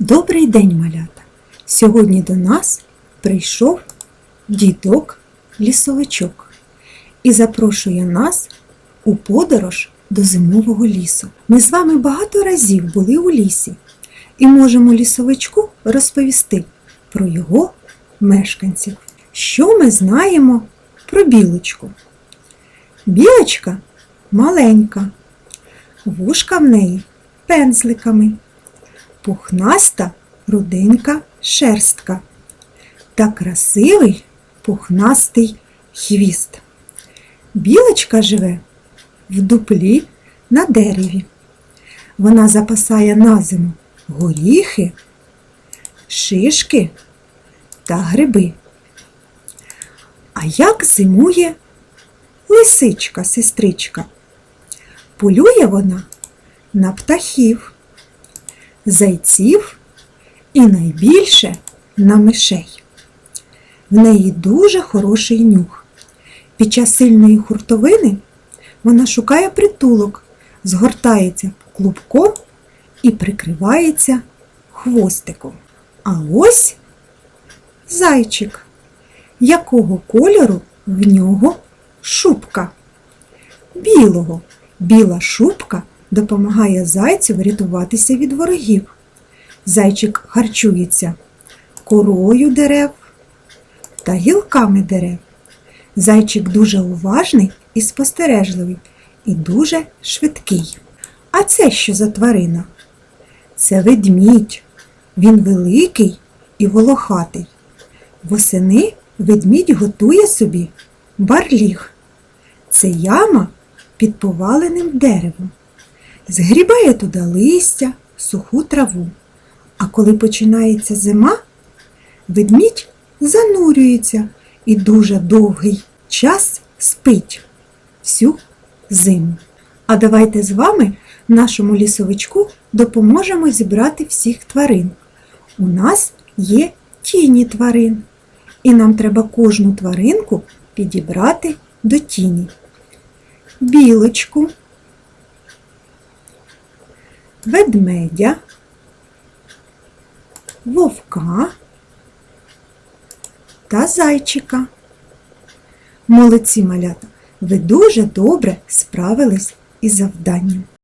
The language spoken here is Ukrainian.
Добрий день, малята! Сьогодні до нас прийшов дідок лісовичок і запрошує нас у подорож до зимового лісу. Ми з вами багато разів були у лісі і можемо лісовичку розповісти про його мешканців. Що ми знаємо про білочку? Білочка маленька, вушка в неї пензликами пухнаста руденька шерстка та красивий пухнастий хвіст. Білочка живе в дуплі на дереві. Вона запасає на зиму горіхи, шишки та гриби. А як зимує лисичка, сестричка? Полює вона на птахів зайців і найбільше на мишей. В неї дуже хороший нюх. Під час сильної хуртовини вона шукає притулок, згортається клубком і прикривається хвостиком. А ось зайчик, якого кольору в нього шубка. Білого. Біла шубка допомагає зайцю врятуватися від ворогів. Зайчик харчується корою дерев та гілками дерев. Зайчик дуже уважний і спостережливий, і дуже швидкий. А це що за тварина? Це ведмідь. Він великий і волохатий. Восени ведмідь готує собі барліг. Це яма під поваленим деревом згрібає туди листя, суху траву. А коли починається зима, ведмідь занурюється і дуже довгий час спить всю зиму. А давайте з вами нашому лісовичку допоможемо зібрати всіх тварин. У нас є тіні тварин, і нам треба кожну тваринку підібрати до тіні. Білочку ведмедя, вовка та зайчика. Молодці малята, ви дуже добре справились із завданням.